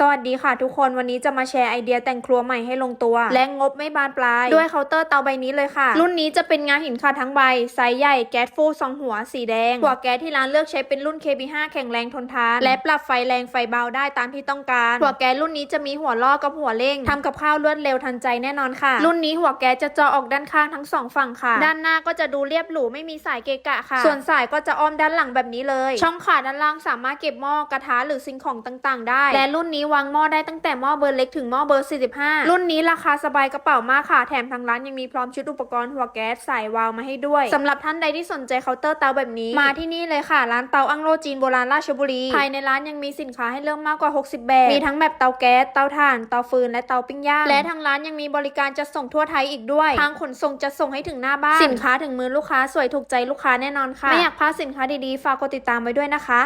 สวัสดีค่ะทุกคนวันนี้จะมาแชร์ไอเดียแต่งครัวใหม่ให้ลงตัว และงบไม่บานปลาย ด้วยเคาน์เตอร์เตาใบนี้เลยค่ะ รุ่นนี้จะเป็นงาหินค่ะทั้งใบ ไซส์ใหญ่แก๊สฟูสองหัวสีแดง หัวแก๊สที่ร้านเลือกใช้เป็นรุ่น KB5 แข็งแรงทนทาน และปรับไฟแรงไฟเบาได้ตามที่ต้องการ หัวแก๊สรุ่นนี้จะมีหัวล่อกับหัวเร่งทำกับข้าวรวดเร็วทันใจแน่นอนค่ะ รุ่นนี้หัวแก๊สจะเจาะออกด้านข้างทั้งสองฝั่งค่ะ ด้านหน้าก็จะดูเรียบหรูไม่มีสายเกะกะค่ะ ส่วนสายก็จะอ้อมด้านหลังแบบนี้เลย ช่องขาด้านล่างสามารถเก็บหม้อกระทะหรือสิ่งของต่าง ๆ ได้ และรุ่นนี้วางหม้อได้ตั้งแต่หม้อเบอร์เล็กถึงหม้อเบอร์ 45 รุ่นนี้ราคาสบายกระเป๋ามากค่ะ แถมทางร้านยังมีพร้อมชุดอุปกรณ์หัวแก๊สสายวาล์วมาให้ด้วยสำหรับท่านใดที่สนใจเคาน์เตอร์เตาแบบนี้ มาที่นี่เลยค่ะ ร้านเตาอังโลจีนโบราณราชบุรี ภายในร้านยังมีสินค้าให้เลือกมากกว่า 60 แบบ มีทั้งแบบเตาแก๊ส เตาถ่าน เตาฟืน และเตาปิ้งย่าง และทางร้านยังมีบริการจัดส่งทั่วไทยอีกด้วย ทางขนส่งจะส่งให้ถึงหน้าบ้าน สินค้าถึงมือลูกค้าสวยถูกใจลูกค้าแน่นอนค่ะ ไม่อยากพลาดสินค้าดีๆ ฝากกดติดตามไว้ด้วยนะคะ